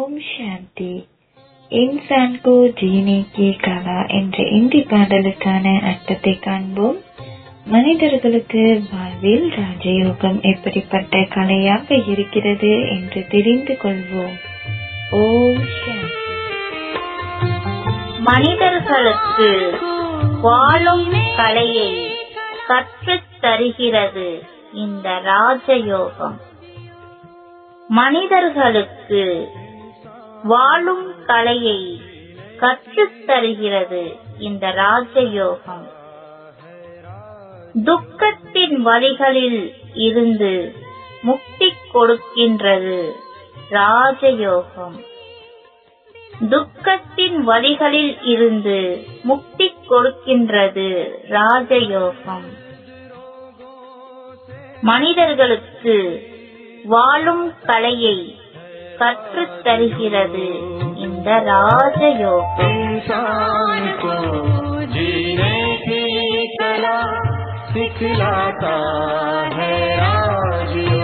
ஓம் சாந்தி. இன்சான் ஜீனே கலா என்ற இந்தி பாடலுக்கான அர்த்தத்தை காண்போம். மனிதர்களுக்கு வாழ்வில் ராஜயோகம் எப்படிப்பட்ட கலையாக இருக்கிறது என்று தெரிந்து கொள்வோம். ஓம் சாந்தி. மனிதர்களுக்கு வாழும் கலையை கற்றுத் தருகிறது இந்த ராஜயோகம். மனிதர்களுக்கு வாழும் கலையை கற்றுத் தருகிறது இந்த ராஜயோகம். துக்கத்தின் வழிகளில் இருந்து முக்தி கொடுக்கின்றது ராஜயோகம். துக்கத்தின் வழிகளில் இருந்து முக்தி கொடுக்கின்றது ராஜயோகம். மனிதர்களுக்கு வாழும் கலையை கற்றுத் தருகிறது இந்த ராஜயோகம் इंसान को जीने की कला सिखलाता है राजयोग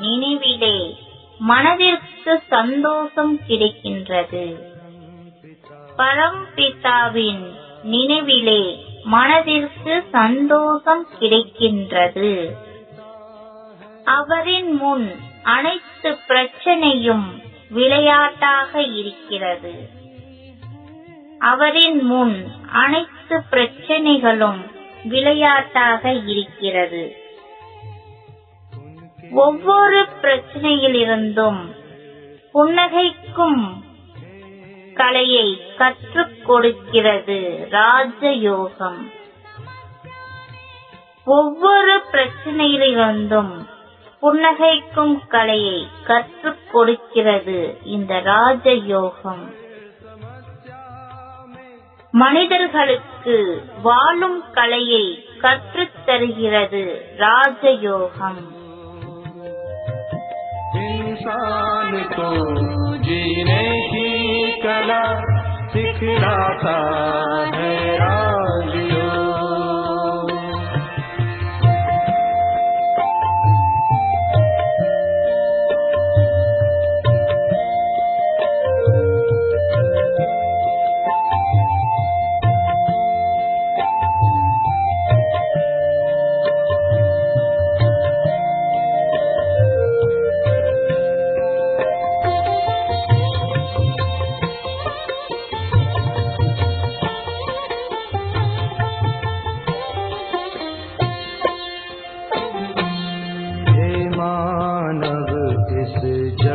நினைவிலே மனதிற்கு சந்தோஷம் கிடைக்கின்றது. பரம்பிதாவின் நினைவிலே மனதிற்கு சந்தோஷம் கிடைக்கின்றது. அவரின் முன் அனைத்து பிரச்சனையும் விளையாட்டாக இருக்கிறது. அவரின் முன் அனைத்து பிரச்சனைகளும் விளையாட்டாக இருக்கிறது. ஒவ்வொரு பிரச்சனையிலிருந்தும் புன்னகைக்கும் கலையை கற்றுக் கொடுக்கிறது ராஜயோகம். ஒவ்வொரு பிரச்சனையிலிருந்தும் புன்னகைக்கும் கலையை கற்றுக் கொடுக்கிறது இந்த ராஜயோகம். மனிதர்களுக்கு வாழும் கலையை கற்றுத் தருகிறது ராஜயோகம். انسان کو جینے کی کلا سکھلاتا ہے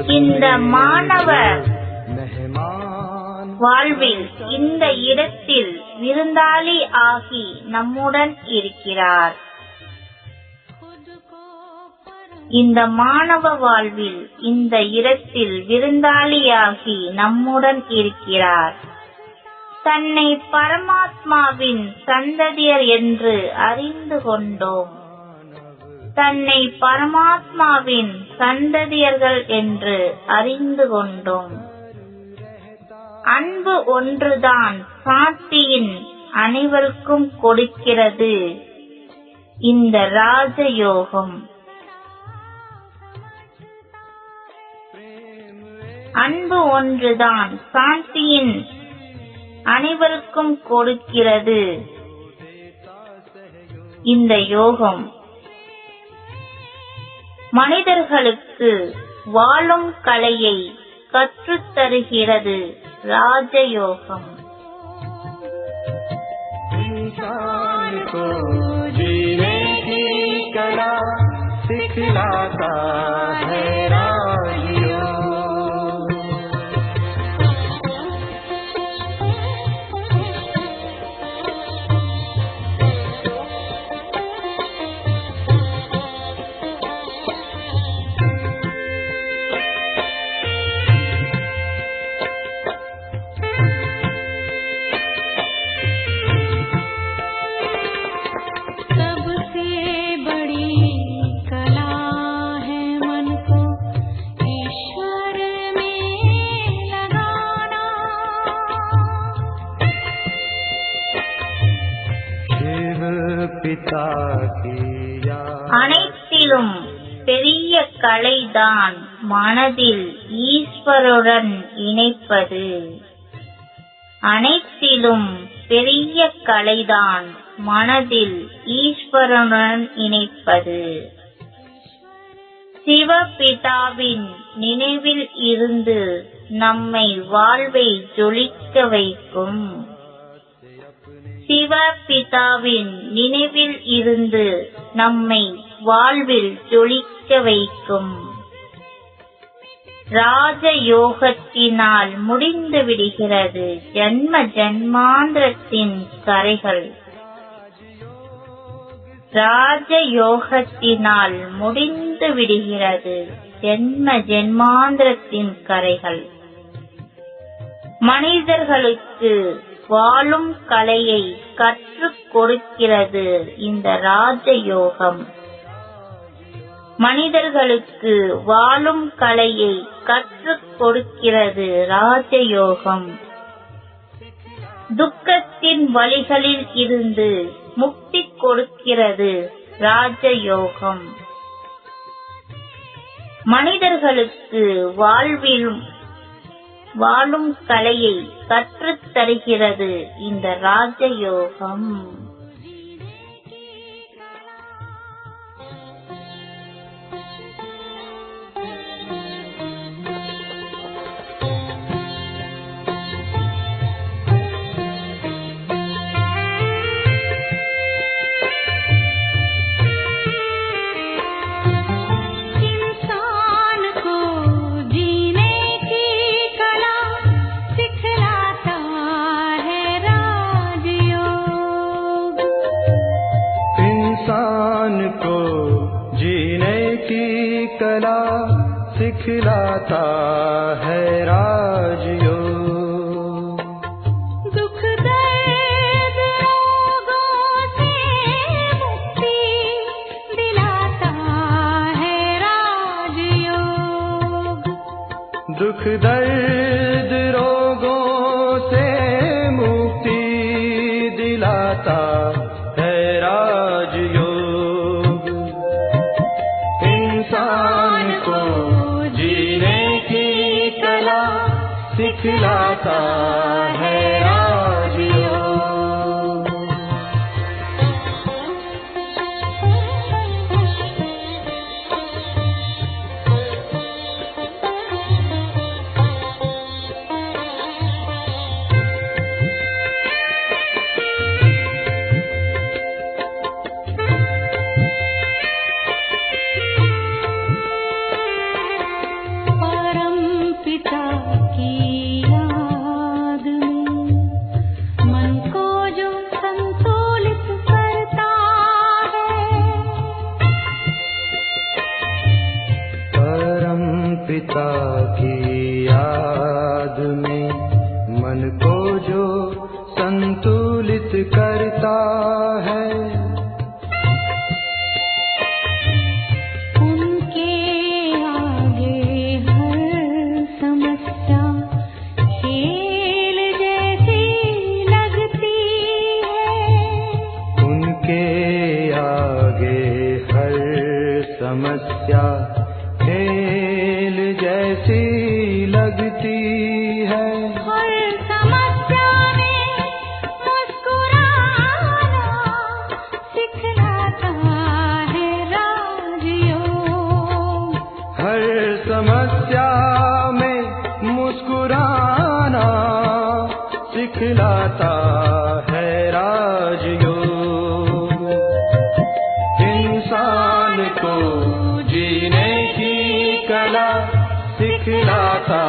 இந்த மாணவ வாழ்வில் இந்த இடத்தில் விருந்தாளி ஆகி நம்முடன் இருக்கிறார். இந்த மாணவ வாழ்வில் இந்த இடத்தில் விருந்தாளியாகி நம்முடன் இருக்கிறார். தன்னை பரமாத்மாவின் சந்ததியர் என்று அறிந்து கொண்டோம். தன்னை பரமாத்மாவின் சந்ததியர்கள் என்று அறிந்து கொண்டோம். அன்பு ஒன்றுதான் சாந்தியின் அனைவருக்கும் கொடுக்கிறது. இந்த ராஜயோகம். அன்பு ஒன்றுதான் சாந்தியின் அனைவருக்கும் கொடுக்கிறது. இந்த யோகம். மனிதர்களுக்கு வாழும் கலையை கற்றுத் தருகிறது ராஜயோகம். சிக்கலாதா அனைத்திலும் பெரிய கலைதான் மனதில் ஈஸ்வருடன் இணைப்பது. அனைத்திலும் பெரிய கலைதான் மனதில் ஈஸ்வருடன் இணைப்பது. சிவபிதாவின் நினைவில் இருந்து நம்மை வாழ்வை ஜொலிக்க வைக்கும். சிவபிதாவின் நினைவில் இருந்து நம்மை வாழ்வில் ஜொலிக்க வைக்கும். ராஜ யோகத்தினால் முடிந்து விடுகிறது ஜன்ம ஜன்மாந்திரத்தின் கரைகள். ராஜ யோகத்தினால் முடிந்து விடுகிறது ஜென்ம ஜென்மாந்திரத்தின் கரைகள். மனிதர்களுக்கு வாழும் கலையை கற்றுக் கொடுக்கிறது இந்த ராஜயோகம். மனிதர்களுக்கு வாழும் கலையை கற்றுக் கொடுக்கிறது ராஜயோகம். துக்கத்தின் வழிகளில் இருந்து முக்தி கொடுக்கிறது ராஜயோகம். மனிதர்களுக்கு வாழ்விலும் வாழும் கலையை கற்றுத் தருகிறது இந்த ராஜயோகம். کلا سکھلاتا ہے راج کھلاتا ہے۔ کرتا ہے۔ ان کے آگے ہر سمسیا کھیل جیسی لگتی ہے۔ ان کے آگے ہر سمسیا کھیل جیسی لگتی انسان کو جینے کی کلا سکھلاتا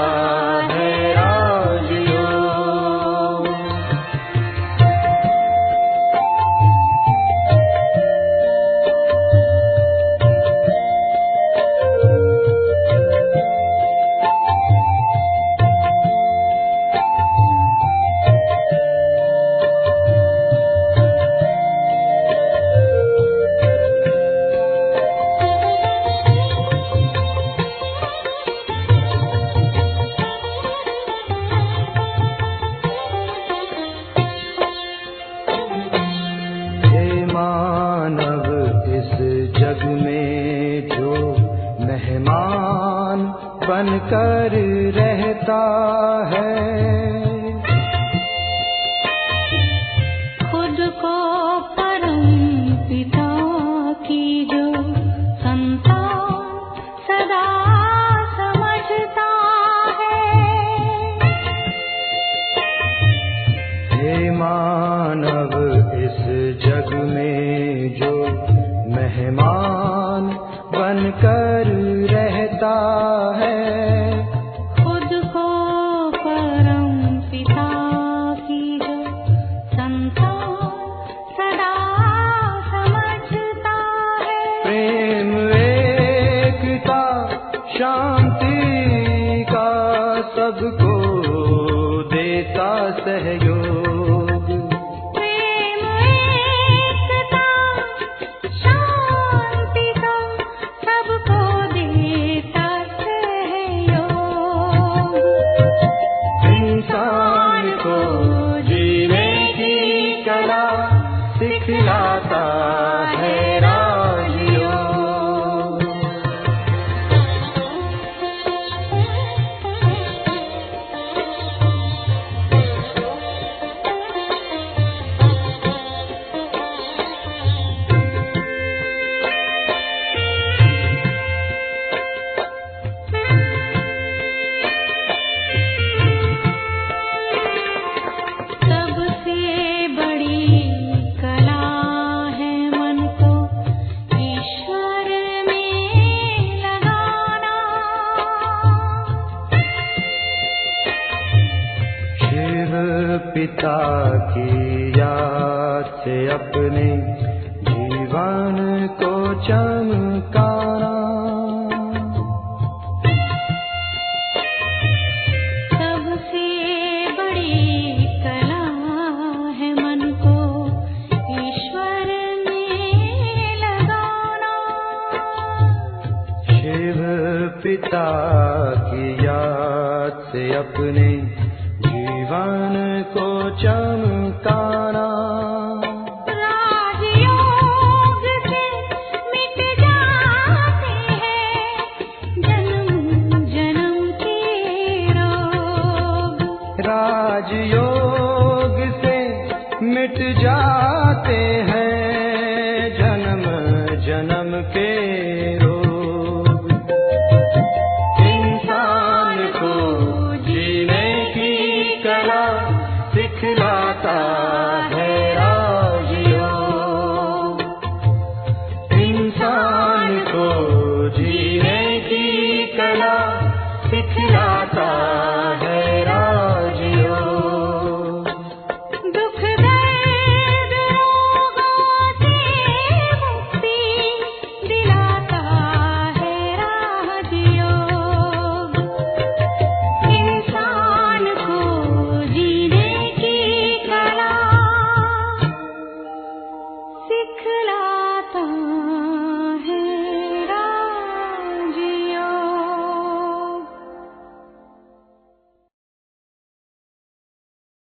ver. پتا کی یاد سے اپنے جیون کو چمکارا بڑی کلا ہے من کو ایشور شیو پتا کی یاد سے اپنے جہان کو چم